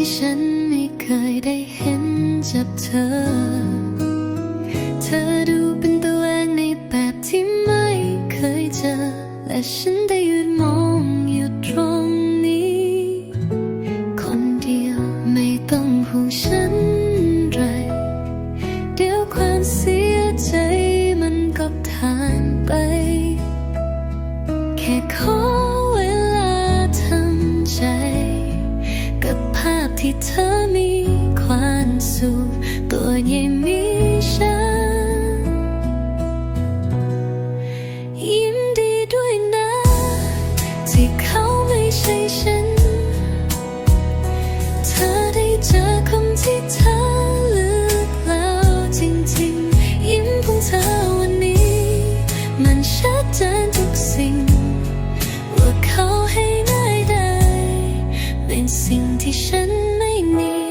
ที่ฉันไม่เคยได้เห็นจากเธอ เธอดูเป็นตัวเองในแบบที่ไม่เคยเจอ และฉันได้ยืนมองอยู่ตรงนี้ คนเดียวไม่ต้องห่วงฉันไร เดี๋ยวความเสียใจมันก็ผ่านไป แค่ขอ ที่เธอมีความสุขตัวย็นมี 身没你。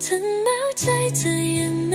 怎么再次眼